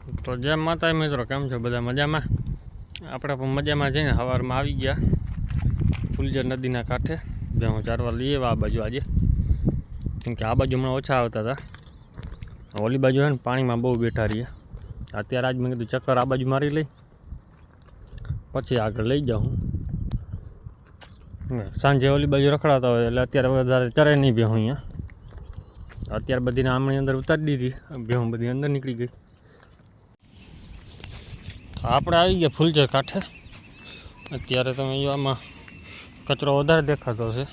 તો જય માતા મિત્રો, કેમ છો બધા મજામાં? આપણે પણ મજામાં જઈને સવારમાં આવી ગયા ફુલજર નદીના કાંઠે બે હું ચારવા લઈએ આ બાજુ આજે. કેમ કે આ બાજુ હમણાં ઓછા આવતા હતા. ઓલી બાજુ હોય ને પાણીમાં બહુ બેઠા રહીએ અત્યારે આજ મેં કીધું ચક્કર આ બાજુ મારી લઈ. પછી આગળ લઈ જાઉં. હું સાંજે ઓલી બાજુ રખડાતા હોય એટલે અત્યારે વધારે ચરે નહીં બેહું અહીંયા. અત્યારે બધીને આમણી અંદર ઉતારી દીધી બેહું બધી અંદર નીકળી ગઈ. આપણે આવી ગયા ફૂલજર કાંઠે. અત્યારે તમે જો આમાં કચરો વધારે દેખાતો છે.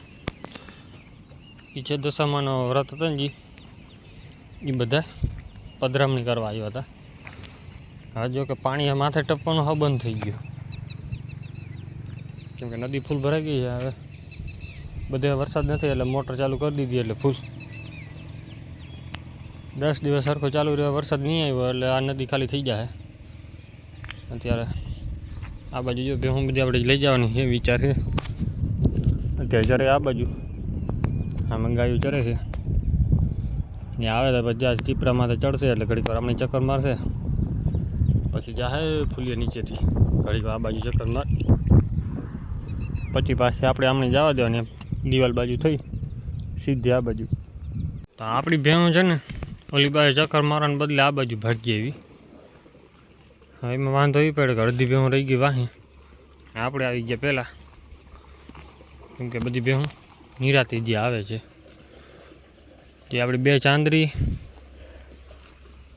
એ છે દશામાનો વ્રત હતા ને એ બધા પધરામણી કરવા આવ્યા હતા. હા, જો કે પાણી માથે ટપવાનું હા બંધ થઈ ગયું. કેમ કે નદી ફૂલ ભરાઈ ગઈ છે, હવે બધે વરસાદ નથી, એટલે મોટર ચાલુ કરી દીધી એટલે ફૂલ. દસ દિવસ સરખો ચાલુ રહ્યો, વરસાદ નહીં આવ્યો, એટલે આ નદી ખાલી થઈ જાય. અત્યારે આ બાજુ જો ભેહું બધી આપણે લઈ જવાની છે, વિચાર છે. અત્યારે ચરે આ બાજુ આ ગાયું ચરે છે. ને આવે તો પછી આ ટીપરામાં ચડશે એટલે ઘડીક વાર આપણે ચક્કર મારશે. પછી જાહે ફૂલીએ નીચેથી. ઘડીક આ બાજુ ચક્કર માર. પછી પાછી આપણે આમને જવા દેવાની દિવાલ બાજુ થઈ, સીધી આ બાજુ. તો આપણી ભેહું છે ને, ઓલી બાજુ ચક્કર મારવાને બદલે આ બાજુ ભાગી એવી એમાં વાંધો એ પડે કે અડધી ભેહું રહી ગઈ વાહી. આપણે આવી ગયા પહેલાં. કેમ કે બધી ભેહું નિરાતી જે આવે છે. જે આપણી બે ચાંદરી,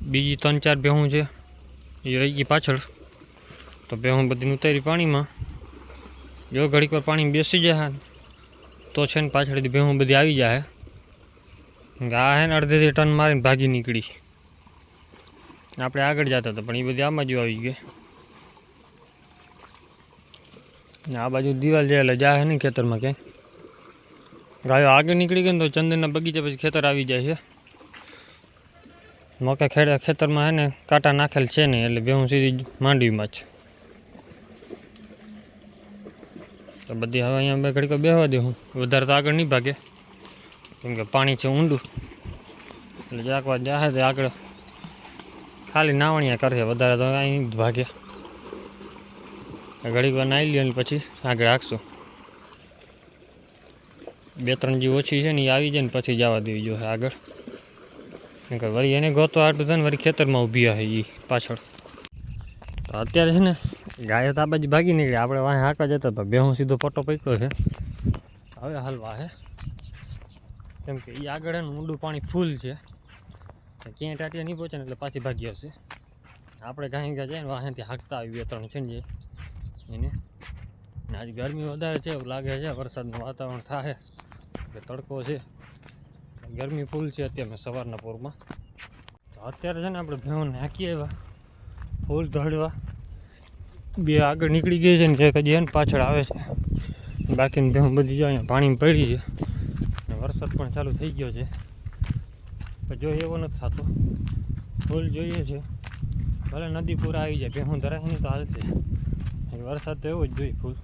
બીજી ત્રણ ચાર ભેહું છે, એ રહી ગઈ પાછળ. તો ભેહું બધી ઉતારી પાણીમાં. જો ઘડીક વાર પાણી બેસી જાય તો છે ને પાછળથી ભેહું બધી આવી જાય. આ હે ને અડધેથી ટન મારીને ભાગી નીકળી. આપણે આગળ જતા હતા, પણ એ બધી આમાં જ આવી ગઈ. ને આ બાજુ દિવાલ જાય એટલે જાય નહીં ખેતરમાં ક્યાંય. ગાયો આગળ નીકળી ગઈ ને તો ચંદનના બગીચા પછી ખેતર આવી જાય છે. મકા ખેડા, ખેતરમાં હે ને કાંટા નાખેલ છે નહીં એટલે બે હું સીધી માંડવીમાં જ. તો બધી હવે અહીંયા બે ઘડીકો બેહવા દેવું વધારે તો આગળ નહીં ભાગે. કેમ કે પાણી છે ઊંડું. એટલે જાકવા જાહે તે આગળ ખાલી નાવણિયા કરશે વધારે તો અહીં જ ભાગે. ઘડીક વાર નાહી લઈએ પછી આગળ હાંકશું. બે ત્રણ જે ઓછી છે ને એ આવી જાય ને પછી જવા દેવી જોઈએ આગળ. વળી એને ગોતો આટલું થાય ને વળી ખેતરમાં ઊભી હશે એ પાછળ. તો અત્યારે છે ને ગાયો તો આ બાજુ ભાગી નીકળી. આપણે વાંહે હાંકા જતા હતા બેહું સીધો પટ્ટો પકડ્યો છે. હવે હાલ હે. કેમ કે એ આગળ ઊંડું પાણી ફૂલ છે. ક્યાંય ટાટિયા નહીં પહોંચે ને એટલે પાછી ભાગી આવશે. આપણે ગાઈ ગયા જાય ને વાહનથી હાંકતા આવી બે ત્રણ છે ને એને. આજ ગરમી વધારે છે, એવું લાગે છે, વરસાદનું વાતાવરણ થાય. એટલે તડકો છે. ગરમી ફૂલ છે અત્યારે સવારના પૂરમાં. તો અત્યારે છે ને આપણે ભેવને હાંકી આવ્યા, ફૂલ ધડવા. બે આગળ નીકળી ગઈ છે ને જે કદી એને પાછળ આવે છે. બાકીની ભેહું બધી જો અહીંયા પાણીમાં પડી છે. વરસાદ પણ ચાલુ થઈ ગયો છે. પણ જો એવો નથી થતો. ફૂલ જોઈએ છે. ભલે નદી પૂરા આવી જાય, ભેહું ધરાય નહીં તો હાલશે. વરસાદ તો એવો જ જોઈએ ફૂલ.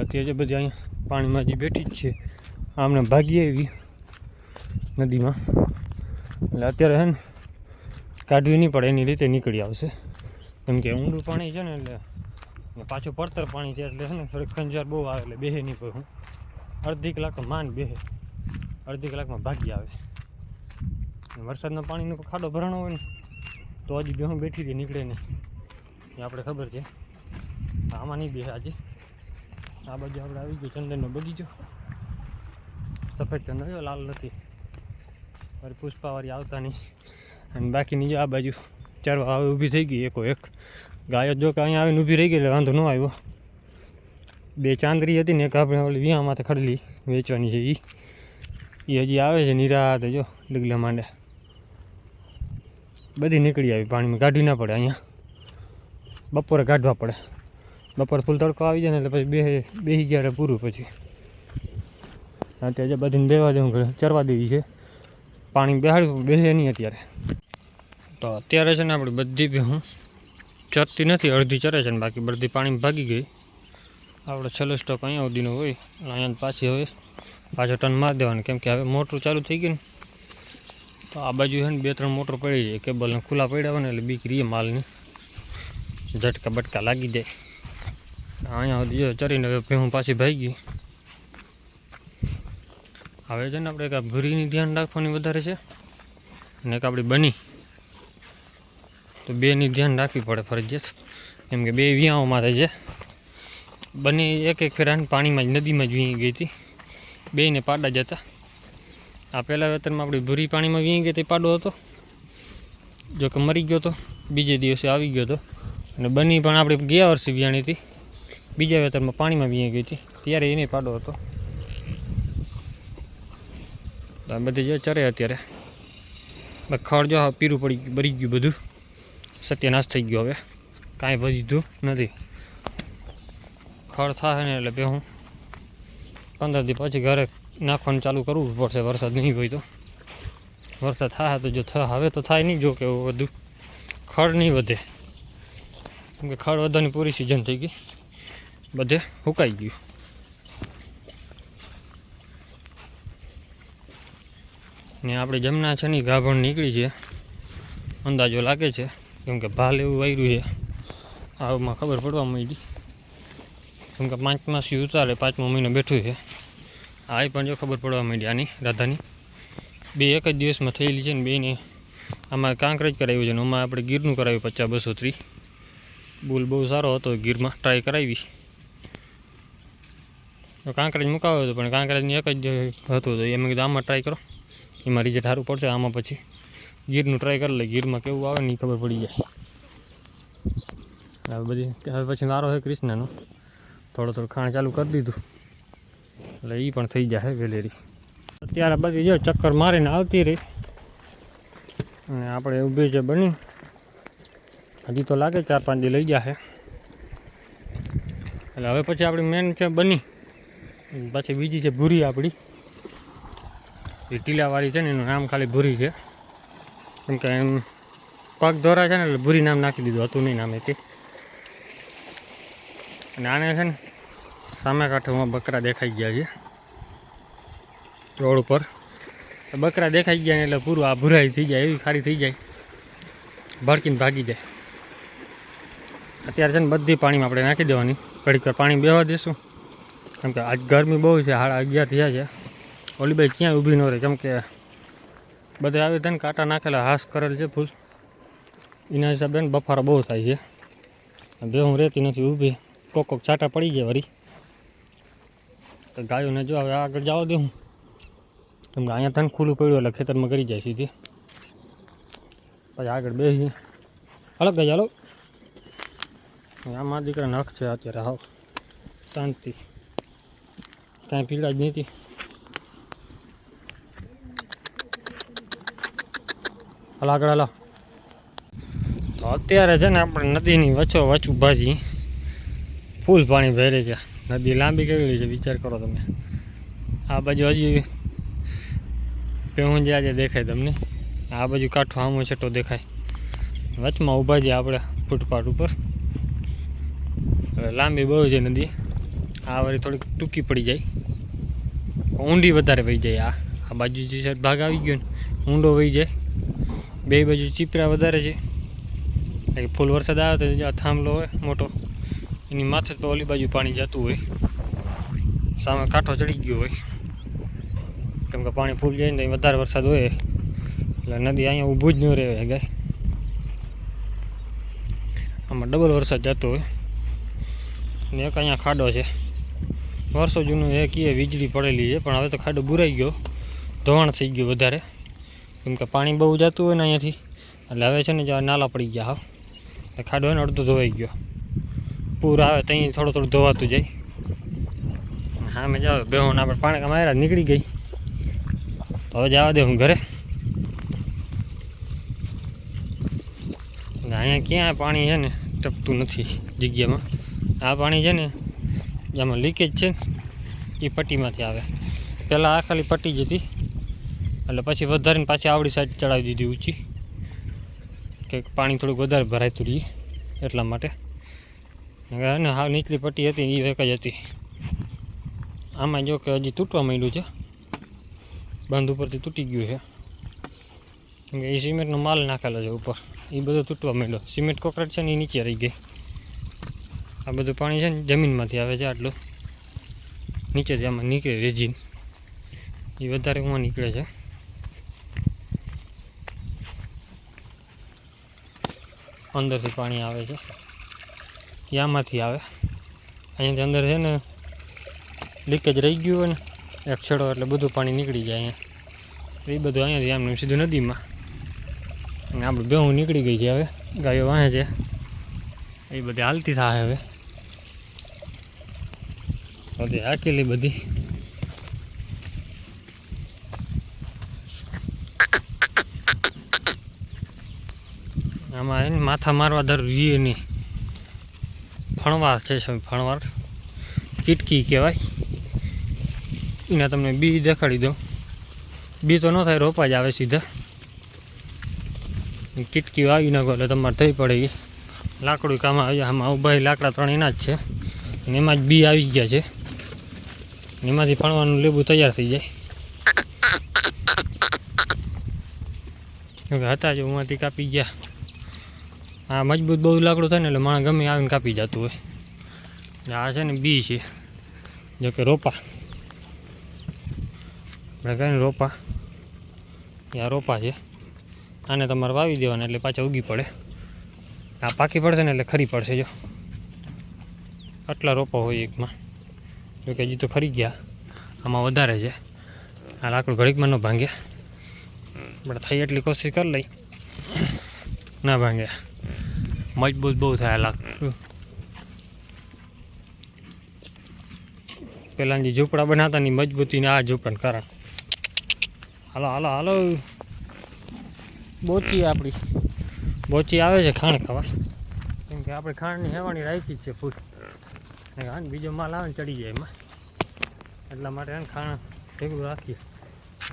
અત્યારે બધી અહીંયા પાણીમાં જે બેઠી જ છે, આમને ભાગી આવી નદીમાં. એટલે અત્યારે હે ને, કાઢવી નહીં પડે, એની રીતે નીકળી આવશે. કેમ કે ઊંડું પાણી છે ને, એટલે પાછું પડતર પાણી છે, એટલે છે ને, થોડીક ખંજાર બહુ આવે, એટલે બેહે નહીં હું અડધી કલાકમાં માન બેહે. અડધી કલાકમાં ભાગી આવે. વરસાદના પાણીનો ખાડો ભરાણો હોય ને, તો હજી બેહું બેઠી હતી નીકળે નહીં એ આપણે ખબર છે. આમાં નહીં બેસે આજે. આ બાજુ આપણે આવી ગયો ચંદનનો બગીચો. સફેદ ચંદન જો લાલ નથી. મારી પુષ્પાવાળી આવતા નહીં. અને બાકીની જો આ બાજુ ચારવા આવે ઊભી થઈ ગઈ એકો એક. ગાયો જો કે અહીંયા આવીને ઊભી રહી ગઈ એટલે વાંધો ન આવ્યો. બે ચાંદરી હતી ને એક આપણે ઓલી વિયામાં ખડલી વેચવાની છે એ એ હજી આવે છે નિરાતે, જો ડગલા માંડે. બધી નીકળી આવી પાણીમાં. કાઢવી ના પડે અહીંયા. બપોરે કાઢવા પડે. બપોરે ફૂલ તડકો આવી જાય ને એટલે પછી બે બેસી ગયા પૂરું પછી. અત્યારે બધીને બેવા દેવું ચરવા દેવી છે. પાણી બેહાડવું બેસે નહીં અત્યારે. તો અત્યારે છે ને આપણે બધી હું ચરતી નથી, અડધી ચરે છે ને બાકી બધી પાણી ભાગી ગઈ. આપણે છેલ્લો સ્ટોક અહીંયા સુધીનો હોય. અને અહીંયા પાછી હવે પાછો ટન મારી દેવાનું. કેમ કે હવે મોટરું ચાલુ થઈ ગયું ને. તો આ બાજુ છે ને બે ત્રણ મોટર પડી જાય કેબલને ખુલ્લા પડ્યા હોય ને એટલે બીક રહીએ માલની. ઝટકા બટકા લાગી જાય. અહીંયા સુધી ચરીને હવે ભેહું પાછી ભાઈ ગઈ હવે છે ને આપણે આ ભૂરીની ધ્યાન રાખવાની વધારે છે અને એક આપણી બની. તો બેની ધ્યાન રાખવી પડે ફરજિયાત. કેમ કે બે વિયાઓમાં થાય છે. બની એક એક ફેરા પાણીમાં જ નદીમાં જ વીણી ગઈ હતી. બેને પાડા જતા આ પહેલાં વેતરમાં આપણી ભૂરી પાણીમાં વીણી ગઈ હતી પાડો હતો. જો કે મરી ગયો હતો બીજે દિવસે આવી ગયો હતો અને બની પણ આપણે ગયા વર્ષે વિયાણી હતી. બીજા વેતરમાં પાણીમાં વીણી ગઈ હતી. ત્યારે એને પાડો હતો. આ બધી જો ચરે અત્યારે. ખડ જો પીરું પડી ગયું, બરી ગયું બધું. સત્યનાશ થઈ ગયો હવે. કાંઈ વધ્યું નથી. ખડ થાય ને એટલે હું પંદર દી પછી ઘરે નાખવાનું ચાલુ કરવું. પડશે વરસાદ નહીં હોય તો. વરસાદ થાય તો જો હવે તો થાય નહીં, જો કે બધું. ખડ નહીં વધે. કેમ કે ખડ વધવાની પૂરી સિઝન થઈ ગઈ. બધે સુકાઈ ગયું. ને આપણે જમના છે ને ગાભણ નીકળી છે. અંદાજો લાગે છે. કેમ કે ભાલ એવું વાયરું છે. આમાં ખબર પડવા માંડી. કેમ કે પાંચ માસી ઉતારે, પાંચમો મહિનો બેઠું છે. આ પણ જો ખબર પડવા માંડી આની રાધાની. બે એક જ દિવસમાં થયેલી છે ને બેને આમાં કાંકરેજ કરાવ્યું છે ને આમાં આપણે ગીરનું કરાવ્યું પચાસ બસો ત્રીસ. બુલ બહુ સારો હતો ગીરમાં, ટ્રાય કરાવી. કાંકરેજ મુકાવ્યો હતો, પણ કાંકરેજની એક જ હતું તો એમ કીધું આમાં ટ્રાય કરો. એમાં રિઝલ્ટ સારું પડશે આમાં પછી ગીરનું ટ્રાય કરી લે, ગીરમાં કેવું આવે ને ખબર પડી જાય. હવે બધી, હવે પછી મારો છે કૃષ્ણનો. થોડું થોડું ખાણ ચાલુ કરી દીધું. એટલે એ પણ થઈ જશે વેલેરી અત્યારે બધી જો ચક્કર મારીને આવતી રહી. અને આપણે ઊભી છે બની, હજી તો લાગે ચાર પાંચ દી લઈ જશે એટલે હવે પછી આપણી મેન છે બની. પછી બીજી છે ભૂરી આપણી. એ ટીલાવાળી છે ને એનું નામ ખાલી ભૂરી છે. કેમ કે એમ પગ ધોરા છે ને એટલે ભૂરી નામ નાખી દીધું હતું નહીં નામે તે અને આને છે ને સામે કાંઠેમાં બકરા દેખાઈ ગયા છે. રોડ ઉપર. બકરા દેખાઈ ગયા એટલે પૂરું આ ભૂરાઈ થઈ જાય, એવી ખારી થઈ જાય. ભડકીને ભાગી જાય. અત્યારે છે ને બધી પાણીમાં આપણે નાખી દેવાની. ઘડીક પાણી બેવા દેશું. કેમ કે આજ ગરમી બહુ છે સાડા અગિયાર થયા છે. ઓલી બાઈ ક્યાંય ઊભી ન રહે, કેમ કે બધે આવી છે ને કાંટા નાખેલા, હાસ કરેલ છે ફૂલ. એના હિસાબે બફારો બહુ થાય છે. બે હું રહેતી નથી, ઊભી. કોક કોક છાંટા પડી ગયા વળી. તો ગાયોને જો હવે આગળ જવા દે હું. કેમ કે અહીંયા તને ખુલ્લું પડ્યું એટલે ખેતરમાં કરી જાય સીધી. પછી આગળ બેસી હલો ગઈ ચાલો આમાં દીકરા નખ છે અત્યારે, હાવ. શાંતિ. કાંઈ પીડા જ નથી. હલો આગળ, હાલો. તો અત્યારે છે ને આપણે નદીની વચ્ચો વચ ઊભા છીએ. ફૂલ પાણી ભરે છે. નદી લાંબી કેવી છે, વિચાર કરો તમે. આ બાજુ હજી પેહું જે આજે દેખાય તમને. આ બાજુ કાંઠો આમો છેટો દેખાય. વચમાં ઊભા છીએ આપણે ફૂટપાથ ઉપર. લાંબી બહુ છે નદી. આ વાળી થોડીક ટૂંકી પડી જાય. ઊંડી વધારે વહી જાય આ. આ બાજુ જે સાઈડ ભાગ આવી ગયો ને, ઊંડો વહી જાય. બે બાજુ ચીપરા વધારે છે. ફૂલ વરસાદ આવે તો થાંભલો હોય મોટો. એની માથે તો ઓલી બાજુ પાણી જતું હોય. સામે કાંઠો ચડી ગયો હોય. કેમ કે પાણી ફૂલ જાય ને અહીં વધારે વરસાદ હોય. એટલે નદી અહીંયા ઊભું જ ન રહે ગાય. આમાં ડબલ વરસાદ જતો હોય. ને એક અહીંયા ખાડો છે. વર્ષો જૂનું એક એ વીજળી પડેલી છે, પણ હવે તો ખાડો બુરાઈ ગયો. ધોવાણ થઈ ગયું વધારે. કેમ કે પાણી બહુ જતું હોય ને અહીંયાથી. એટલે હવે છે ને નાલા પડી ગયા હા. ખાડો હોય ને અડધો ધોવાઈ ગયો. પૂર આવે ત્યાં થોડું થોડું ધોવાતું જાય. હા મેં જાવ બેહોને આપણે પાણી માર્યા, નીકળી ગઈ. તો હવે જવા દે હું ઘરે. અહીંયા ક્યાં પાણી છે ને, ટપતું નથી જગ્યામાં. આ પાણી છે ને, જેમાં લીકેજ છે એ પટ્ટીમાંથી આવે. પહેલાં આ ખાલી પટ્ટી જ હતી. એટલે પછી વધારીને પાછી આવડી સાઈડ ચડાવી દીધી ઊંચી. કે પાણી થોડુંક વધારે ભરાતું રહીએ એટલા માટે. નકર ને હાવ નીચલી પટ્ટી હતી એ એક જ હતી. આમાં જો કે હજી તૂટવા માંડ્યું છે. બંધ ઉપરથી તૂટી ગયું છે. કેમ કે એ સિમેન્ટનો માલ નાખેલો છે ઉપર. એ બધો તૂટવા માંડ્યો. સિમેન્ટ કોકરેટ છે ને એ નીચે રહી ગઈ. આ બધું પાણી છે ને જમીનમાંથી આવે છે આટલું. નીચેથી આમાં નીકળે રેજીન. એ વધારે ઉમાં નીકળે છે. અંદરથી પાણી આવે છે. એ આવે. અહીંયાથી અંદર છે ને લીકેજ રહી ગયું હોય ને, એક છેડો એટલે બધું પાણી નીકળી જાય અહીંયા. એ બધું અહીંયાથી આમને સીધું નદીમાં. અને આપણે બેહું નીકળી ગઈ છે હવે, ગાયો વાહે છે. એ બધી હાલતી થાય હવે. બધી હાકેલી બધી. આમાં એને માથા મારવા દર રીએ નહીં. ફણવાર છે ફણવાર કીટકી કહેવાય. એના તમને બી દેખાડી દઉં. બી તો ન થાય, રોપા જ આવે સીધા. કિટકી વાવી નાખો એટલે તમારે થઈ પડે એ લાકડું કામ આવી જાય આમાં ઊભા લાકડા ત્રણ એના જ છે. અને એમાં જ બી આવી ગયા છે. એમાંથી ફણવાનું લેબુ તૈયાર થઈ જાય. કેમ હતા જ ઉમાંથી કાપી ગયા. આ મજબૂત બહુ લાકડું થાય ને એટલે માણસ ગમે આવીને કાપી જતું હોય. ને આ છે ને બી છે, જો કે રોપા. આપણે કહે રોપા. એ આ રોપા છે. આને તમારે વાવી દેવાના એટલે પાછા ઉગી પડે. આ પાકી પડશે ને એટલે ખરી પડશે, જો. આટલા રોપા હોય એકમાં. જો કે હજી તો ખરી ગયા. આમાં વધારે છે. આ લાકડું ઘડીકમાં ન ભાંગે. પણ થઈ એટલી કોશિશ કરી લઈ. ના ભાંગે. મજબૂત બહુ થાય લાકડું પહેલાં જે ઝૂંપડા બનાવતા ની મજબૂતીને આ ઝૂંપડાને કારણ હાલો હાલો હાલો. બોચી આપણી બોચી આવે છે ખાણ ખાવા. કેમ કે આપણે ખાંડની હેવાની રાખી જ છે ફૂટ ને બીજો માલ આવે ને ચડી જાય એમાં. એટલા માટે એને ખાણ ભેગું રાખીએ.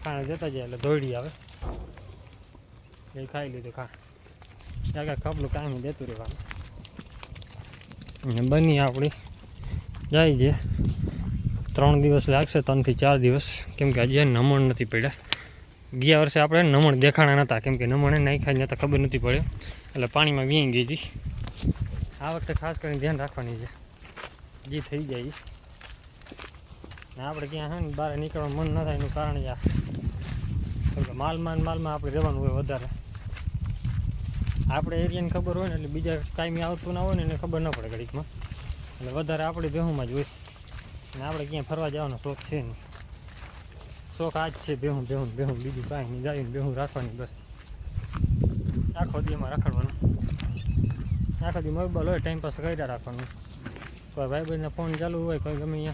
ખાણ જતા જાય એટલે દોડી આવે. એ ખાઈ લીધું ખાણ આગળ કપલું કામ દેતું રહેવાનું અને બની આપણી જાય છે ત્રણ દિવસ લાગશે ત્રણથી ચાર દિવસ કેમ કે હજી નમણ નથી પડ્યા ગયા વર્ષે આપણે નમણ દેખાણા નહોતા કેમ કે નમણ નાખ્યા નહોતા ખબર નથી પડે એટલે પાણીમાં વીંઈ ગઈ હતી આ વખતે ખાસ કરીને ધ્યાન રાખવાની છે જે થઈ જાય. ને આપણે ક્યાં છે ને બહાર નીકળવાનું મન ન થાય એનું કારણ આ માલમાં માલમાં આપણે રહેવાનું હોય વધારે. આપણે એરિયાને ખબર હોય ને એટલે બીજા કાંઈ આવતું ના હોય ને એને ખબર ન પડે ઘડીકમાં એટલે વધારે આપણે બેહુમાં જ હોય. ને આપણે ક્યાંય ફરવા જવાનો શોખ છે નહીં. શોખ આ જ છે બેહું બેહું બેહું બીજું કાંઈ નહીં. જાય બેહું રાખવાની બસ. આખો દી એમાં રખડવાનું. આખો દી મોબાઈલ હોય ટાઈમ પાસ કર્યા રાખવાનું. કોઈ ભાઈબંધના ફોન ચાલુ હોય, કોઈ ગમે અહીંયા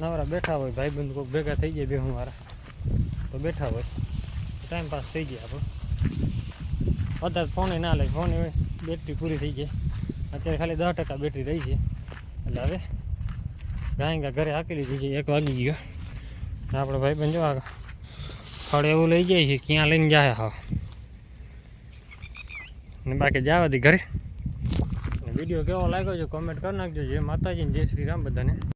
નવરા બેઠા હોય, ભાઈબંધ કોઈ ભેગા થઈ જાય બેહું વાળા, તો બેઠા હોય. ટાઈમ પાસ થઈ જાય આપણો. વધારે ફોને ના લે ફોન બેટરી પૂરી થઈ ગઈ. અત્યારે ખાલી દસ ટકા બેટરી રહી છે. એટલે હવે ગાયંગા ઘરે હાકી લીધી છે, એક વાગી ગયો. આપણે ભાઈ પણ જોવા ફળ એવું લઈ જાય છે, ક્યાં લઈને જાય હા ને બાકી જવા દી ઘરે. વીડિયો કેવો લાગ્યો છે કોમેન્ટ કરી નાખજો. જય માતાજી જય શ્રી રામ બધાને.